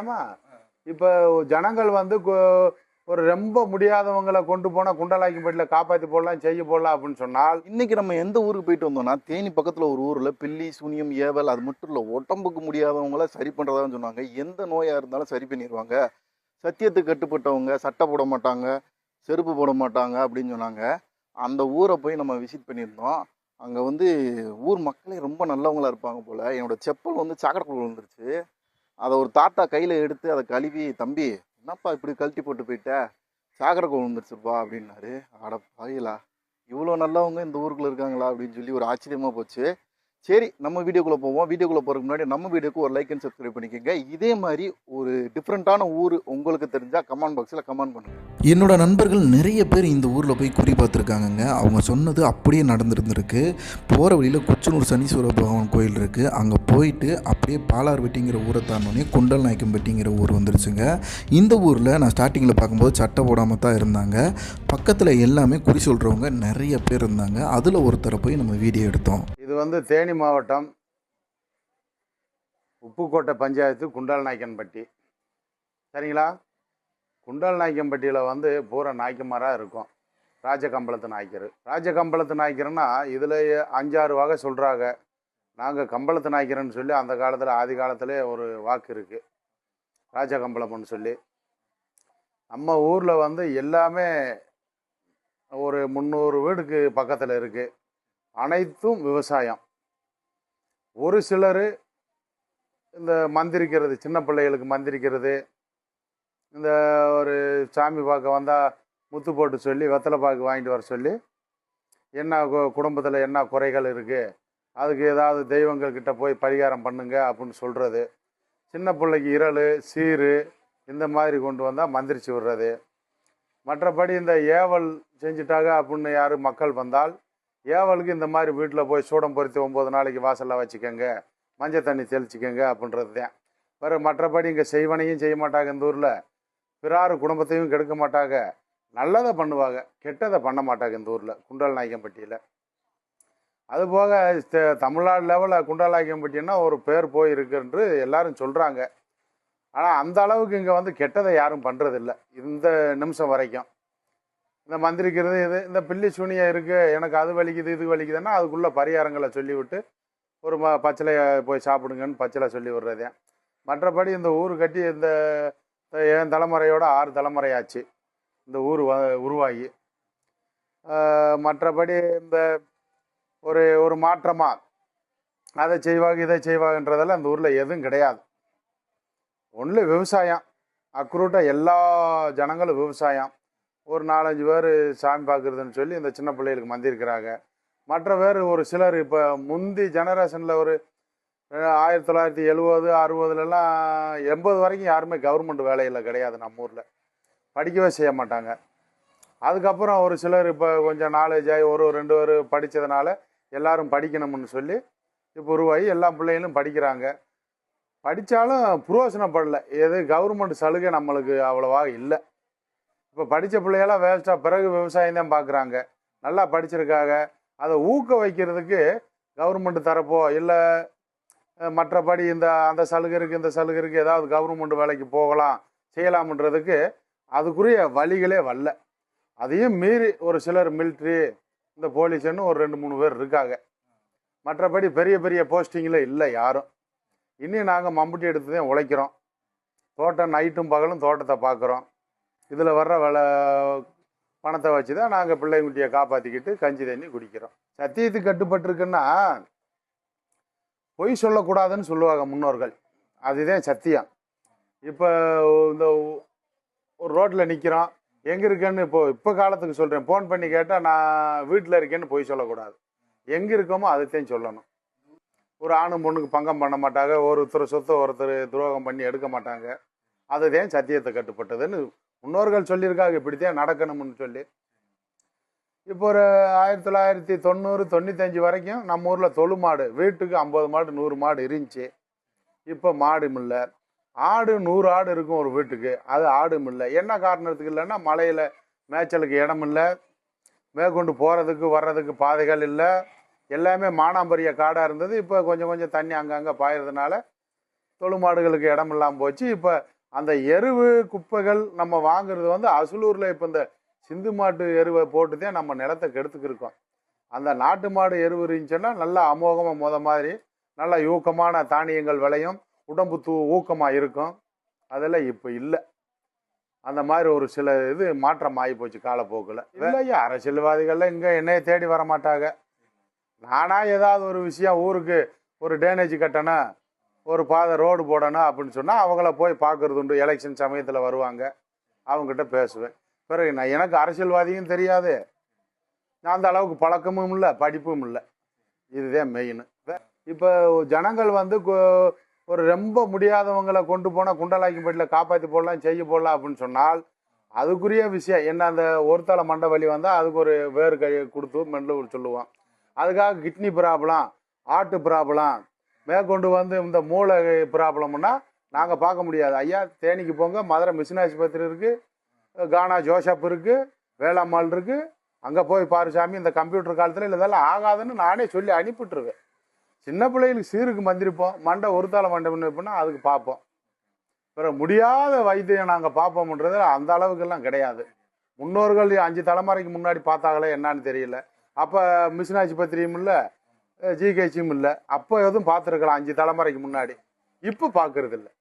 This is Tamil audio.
ஆமா. இப்போ ஜனங்கள் வந்து ஒரு ரொம்ப முடியாதவங்களை கொண்டு போனால் குண்டலாக்கிப்பட்டியில் காப்பாற்றி போடலாம் செய்ய போடலாம் அப்படின்னு சொன்னால் இன்றைக்கி நம்ம எந்த ஊருக்கு போயிட்டு வந்தோம்னா தேனி பக்கத்தில் ஒரு ஊரில் பில்லி சூனியம் ஏவல் அது மட்டும் இல்லை உடம்புக்கு முடியாதவங்கள சரி பண்ணுறதா சொன்னாங்க. எந்த நோயாக இருந்தாலும் சரி பண்ணிடுவாங்க சத்தியத்துக்கு கட்டுப்பட்டவங்க சட்டை போட மாட்டாங்க செருப்பு போட மாட்டாங்க அப்படின்னு சொன்னாங்க. அந்த ஊரை போய் நம்ம விசிட் பண்ணியிருந்தோம். அங்கே வந்து ஊர் மக்களே ரொம்ப நல்லவங்களா இருப்பாங்க போல். என்னோடய செப்பல் வந்து சாக்கடைக்குள்ள வந்துருச்சு அதை ஒரு தாத்தா கையில் எடுத்து அதை கழுவி தம்பி என்னப்பா இப்படி கழட்டி போட்டு போயிட்ட? சாக்கடைக்குள்ள வந்துருச்சுப்பா அப்படின்னாரு. அட பாயிலா இவ்வளோ நல்லவங்க இந்த ஊருக்குள்ளே இருக்காங்களா? அப்படின்னு சொல்லி ஒரு ஆச்சரியமா போச்சு. சரி நம்ம வீடியோக்குள்ளே போவோம். வீடியோக்குள்ள போகிறதுக்கு முன்னாடி நம்ம வீடியோக்கு ஒரு லைக் அண்ட் சப்ஸ்கிரைப் பண்ணிக்கோங்க. இதே மாதிரி ஒரு டிஃப்ரெண்ட்டான ஊர் உங்களுக்கு தெரிஞ்சால் கமெண்ட் பாக்ஸில் கமெண்ட் பண்ணுங்கள் என்னோட நண்பர்கள் நிறைய பேர் இந்த ஊரில் போய் குறி பார்த்துருக்காங்கங்க. அவங்க சொன்னது அப்படியே நடந்துருந்துருக்கு. போகிற வழியில் குச்சனூர் சனீஸ்வர பகவான் கோயில் இருக்குது அங்கே போயிட்டு அப்படியே பாலார்பட்டிங்கிற ஊரை தாண்டோன்னே குண்டல் நாயக்கம்பட்டிங்கிற ஊர் வந்துருச்சுங்க. இந்த ஊரில் நான் ஸ்டார்டிங்கில் பார்க்கும்போது சட்டை போடாமல் தான் இருந்தாங்க. பக்கத்தில் எல்லாமே குறி சொல்கிறவங்க நிறைய பேர் இருந்தாங்க. அதில் ஒருத்தரை போய் நம்ம வீடியோ எடுத்தோம். இது வந்து தேனி மாவட்டம் உப்புக்கோட்டை பஞ்சாயத்து குண்டால் நாய்க்கன்பட்டி சரிங்களா? குண்டால் நாய்க்கன்பட்டியில் வந்து பூரா நாய்க்குமாராக இருக்கும். ராஜகம்பளத்து நாய்க்கர். ராஜகம்பளத்து நாய்க்கர்னா இதில் அஞ்சாறு வகை சொல்கிறாங்க நாங்கள் கம்பளத்து நாய்க்கிறேன்னு சொல்லி அந்த காலத்தில் ஆதி காலத்திலே ஒரு வாக்கு இருக்குது ராஜகம்பளம்னு சொல்லி. நம்ம ஊரில் வந்து எல்லாமே ஒரு முந்நூறு வீடுக்கு பக்கத்தில் இருக்குது அனைத்தும் விவசாயம். ஒரு சிலர் இந்த மந்திரிக்கிறது சின்ன பிள்ளைகளுக்கு மந்திரிக்கிறது. இந்த ஒரு சாமி பார்க்க வந்தால் முத்து போட்டு சொல்லி வெத்தலை பாக்கு வாங்கிட்டு வர சொல்லி என்ன குடும்பத்தில் என்ன குறைகள் இருக்குது அதுக்கு ஏதாவது தெய்வங்கள் கிட்டே போய் பரிகாரம் பண்ணுங்க அப்படின்னு சொல்கிறது சின்ன பிள்ளைக்கு இரல் சீர் இந்த மாதிரி கொண்டு வந்தால் மந்திரிச்சு விடுறது. மற்றபடி இந்த ஏவல் செஞ்சிட்டாங்க அப்படின்னு யார் மக்கள் வந்தால் ஏவலுக்கு இந்த மாதிரி வீட்டில் போய் சூடம் பொருத்தி ஒம்பது நாளைக்கு வாசலில் வச்சுக்கோங்க. மஞ்சள் தண்ணி தெளிச்சிக்கோங்க அப்படின்றது தான். வேறு மற்றபடி இங்கே செய்வனையும் செய்ய மாட்டாங்க இந்த ஊரில். பிறார் குடும்பத்தையும் கெடுக்க மாட்டாங்க. நல்லதை பண்ணுவாங்க. கெட்டதை பண்ண மாட்டாங்க இந்த ஊரில் குண்டல் நாயக்கம்பட்டியில். அதுபோக த- தமிழ்நாடு லெவலில் குண்டல் நாயக்கம்பட்டின்னா ஒரு பேர் போயிருக்குன்று எல்லாரும் சொல்கிறாங்க ஆனால் அந்த அளவுக்கு இங்கே வந்து கெட்டதை யாரும் பண்ணுறதில்ல இந்த நிமிஷம் வரைக்கும். இந்த மந்திரிக்கிறது இது இந்த பில்லி சூனியம் இருக்குது எனக்கு அது வலிக்குது இது வலிக்குதுன்னா அதுக்குள்ளே பரிகாரங்களை சொல்லிவிட்டு ஒரு ம பச்சிலையை போய் சாப்பிடுங்கன்னு பச்சிலை சொல்லி விடுறதே. மற்றபடி இந்த ஊர் கட்டி இந்த என் தலைமுறையோட ஆறு தலைமுறையாச்சு. இந்த ஊர் வ உருவாகி. மற்றபடி இந்த ஒரு ஒரு மாற்றமாக அதை செய்வாங்க இதை செய்வாங்கன்றதெல்லாம் அந்த ஊரில் எதுவும் கிடையாது. ஒன்லி விவசாயம். அக்ரூட்டாக எல்லா ஜனங்களும் விவசாயம். ஒரு நாலஞ்சு பேர் சாமி பார்க்குறதுன்னு சொல்லி இந்த சின்ன பிள்ளைகளுக்கு மந்திருக்கிறாங்க. மற்ற பேர் ஒரு சிலர் இப்போ முந்தி ஜெனரேஷனில் ஒரு ஆயிரத்தி தொள்ளாயிரத்தி எழுபது அறுபதுலலாம் எண்பது வரைக்கும் யாருமே கவர்மெண்ட் வேலையில் கிடையாது நம்ம ஊரில். படிக்கவே செய்ய மாட்டாங்க. அதுக்கப்புறம் ஒரு சிலர் இப்போ கொஞ்சம் நாலேஜ் ஆகி ஒரு ரெண்டு பேர் படித்ததுனால எல்லாரும் படிக்கணும்னு சொல்லி இப்போ உருவாகி எல்லா பிள்ளைகளும் படிக்கிறாங்க. படித்தாலும் புரோசனப்படலை. எது கவர்மெண்ட் சலுகை நம்மளுக்கு அவ்வளோவாக இல்லை. இப்போ படித்த பிள்ளைகளாம் வேஸ்ட்டாக பிறகு விவசாயம் தான் பார்க்குறாங்க நல்லா படிச்சிருக்காங்க. அதை ஊக்க வைக்கிறதுக்கு கவர்மெண்ட் தரப்போ இல்லை மற்றபடி இந்த அந்த சலுகை இருக்குது இந்த சலுகை இருக்குது ஏதாவது கவர்மெண்ட் வேலைக்கு போகலாம் செய்யலாம்ன்றதுக்கு அதுக்குரிய வழிகளே வரல. அதையும் மீறி ஒரு சிலர் மிலிட்ரி இந்த போலீஸ்னு ஒரு ரெண்டு மூணு பேர் இருக்காங்க. மற்றபடி பெரிய பெரிய போஸ்டிங்கில் இல்லை யாரும். இன்னும் நாங்கள் மம்புட்டி எடுத்து தான் உழைக்கிறோம். தோட்டம் நைட்டும் பகலும் தோட்டத்தை பார்க்குறோம் இதில் வர்ற வில பணத்தை வச்சு தான் நாங்கள் பிள்ளைங்குட்டியை காப்பாற்றிக்கிட்டு கஞ்சி தண்ணி குடிக்கிறோம். சத்தியத்துக்கு கட்டுப்பட்டிருக்குன்னா பொய் சொல்லக்கூடாதுன்னு சொல்லுவாங்க முன்னோர்கள். அதுதான் சத்தியம். இப்போ இந்த ஒரு ரோட்டில் நிற்கிறோம் எங்கே இருக்கேன்னு இப்போ இப்போ காலத்துக்கு சொல்கிறேன் ஃபோன் பண்ணி கேட்டால் நான் வீட்டில் இருக்கேன்னு பொய் சொல்லக்கூடாது. எங்கே இருக்கோமோ அதைத்தையும் சொல்லணும். ஒரு ஆணும் பொண்ணுக்கு பங்கம் பண்ண மாட்டாங்க. ஒருத்தர் சொத்தை ஒருத்தர் துரோகம் பண்ணி எடுக்க மாட்டாங்க. அதுதான் சத்தியத்தை கட்டுப்பட்டதுன்னு முன்னோர்கள் சொல்லியிருக்காங்க இப்படித்தான் நடக்கணும்னு சொல்லி. இப்போ ஒரு ஆயிரத்தி தொள்ளாயிரத்தி தொண்ணூறு தொண்ணூத்தஞ்சு வரைக்கும் நம்ம ஊரில் தொழு மாடு வீட்டுக்கு ஐம்பது மாடு நூறு மாடு இருந்துச்சு. இப்போ மாடு இல்லை ஆடு நூறு ஆடு இருக்கும் ஒரு வீட்டுக்கு அது ஆடும் இல்லை என்ன காரணத்துக்கு இல்லைன்னா மலையில் மேய்ச்சலுக்கு இடம் இல்லை மேற்கொண்டு போகிறதுக்கு வர்றதுக்கு பாதைகள் இல்லை. எல்லாமே மானாம்பரிய காடாக இருந்தது. இப்போ கொஞ்சம் கொஞ்சம் தண்ணி அங்கங்கே பாயிறதுனால தொழு மாடுகளுக்கு இடம் இல்லாமல் போச்சு. இப்போ அந்த எருவு குப்பைகள் நம்ம வாங்குறது வந்து அசலூரில் இப்போ இந்த சிந்து மாட்டு எருவை போட்டு தான் நம்ம நிலத்தை கெடுத்துக்கிருக்கோம். அந்த நாட்டு மாடு எருவு இருந்துச்சுன்னா நல்லா அமோகமாக முத மாதிரி நல்ல ஊக்கமான தானியங்கள் விளையும் உடம்பு தூ ஊக்கமாக இருக்கும். அதெல்லாம் இப்போ இல்லை. அந்த மாதிரி ஒரு சில இது மாற்றம் ஆகி போச்சு காலப்போக்கில் இல்லையா? அரசியல்வாதிகள்லாம் இங்கே என்னைய தேடி வர மாட்டாங்க நானா ஏதாவது ஒரு விஷயம் ஊருக்கு ஒரு டேனேஜ் கட்டணும் ஒரு பாதை ரோடு போடணும் அப்படின்னு சொன்னால் அவங்கள போய் பார்க்கறது உண்டு. எலெக்ஷன் சமயத்தில் வருவாங்க. அவங்ககிட்ட பேசுவேன். பிறகு நான் எனக்கு அரசியல்வாதியும் தெரியாது. நான் அந்த அளவுக்கு பழக்கமும் இல்லை படிப்பும் இல்லை. இதுதான் மெயின் இப்போ ஜனங்கள் வந்து ஒரு ரொம்ப முடியாதவங்களை கொண்டு போனால் குண்டலாக்கிப்பட்டியில் காப்பாற்றி போடலாம் செய்ய போடலாம் அப்படின்னு சொன்னால் அதுக்குரிய விஷயம். என்ன அந்த ஒரு மண்டை வலி வந்தால் அதுக்கு ஒரு வேறு கை கொடுத்து மெல்ல சொல்லுவோம் அதுக்காக கிட்னி ப்ராப்ளம் ஆட்டு ப்ராப்ளம் மேற்கொண்டு வந்து இந்த மூளை ப்ராப்ளம்னா நாங்கள் பார்க்க முடியாது. ஐயா தேனிக்கு போங்க. மதுரை மிஷின் ஆஸ்பத்திரி இருக்குது கானா ஜோசப் இருக்குது வேளாம்மாள் இருக்குது அங்கே போய் பாரு சாமி இந்த கம்ப்யூட்டர் காலத்தில் இதெல்லாம் ஆகாதுன்னு நானே சொல்லி அனுப்பிட்டுருவேன். சின்ன பிள்ளைகளுக்கு சீருக்கு மந்திரிப்போம். மண்டை ஒரு தலை மண்டை பண்ணா அதுக்கு பார்ப்போம். பிறகு முடியாத வைத்தியம் நாங்கள் பார்ப்போம்ன்றது அந்த அளவுக்கெல்லாம் கிடையாது. முன்னோர்கள் அஞ்சு தலைமுறைக்கு முன்னாடி பார்த்தாங்களே என்னன்னு தெரியல. அப்போ மிஷின் ஆஸ்பத்திரியும் இல்லை. ஜிஹெச்சும் இல்லை. அப்போ எதுவும் பார்த்துருக்கலாம். அஞ்சு தலைமுறைக்கு முன்னாடி. இப்போ பார்க்கறது இல்லை